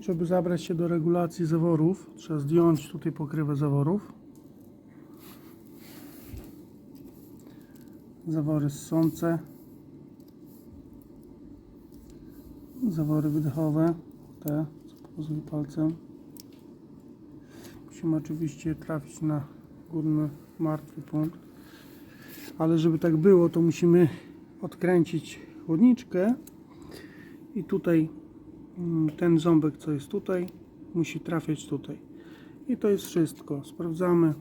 Żeby zabrać się do regulacji zaworów, trzeba zdjąć tutaj pokrywę zaworów. Zawory ssące. Zawory wydechowe, te, co pokazuję palcem. Musimy oczywiście trafić na górny martwy punkt. Ale żeby tak było, to musimy odkręcić chłodniczkę i tutaj ten ząbek, co jest tutaj, musi trafiać tutaj. I to jest wszystko. Sprawdzamy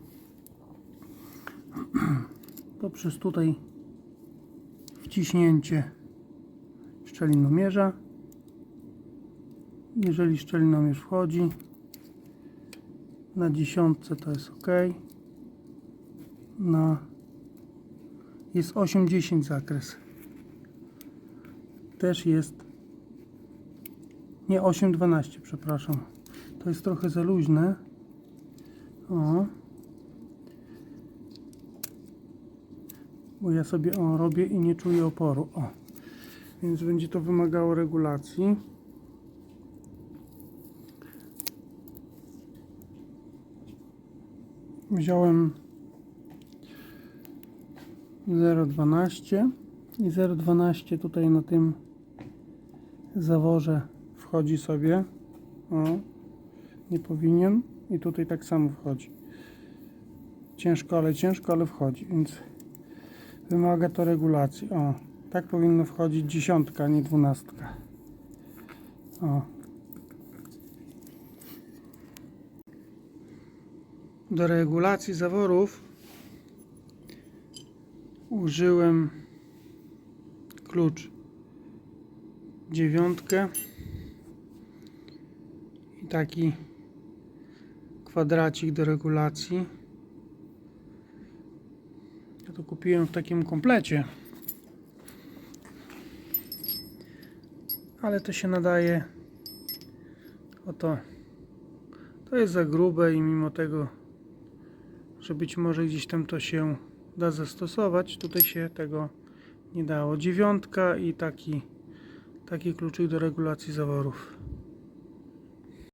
poprzez tutaj wciśnięcie szczelinomierza. Jeżeli szczelinomierz wchodzi na dziesiątce to jest ok. Na jest 8-10 zakres. Też jest nie 8-12, przepraszam. To jest trochę za luźne. O. Bo ja sobie o robię i nie czuję oporu. O. Więc będzie to wymagało regulacji. Wziąłem 0,12 i 0,12 tutaj na tym zaworze wchodzi sobie. O, nie powinien. I tutaj tak samo wchodzi. Ciężko, ale ciężko, ale wchodzi więc wymaga to regulacji. O, tak powinno wchodzić dziesiątka, nie dwunastka. O. Do regulacji zaworów użyłem klucz dziewiątkę taki kwadracik do regulacji ja to kupiłem w takim komplecie ale to się nadaje oto to jest za grube i mimo tego że być może gdzieś tam to się da zastosować. Tutaj się tego nie dało. Dziewiątka i taki, taki kluczyk do regulacji zaworów.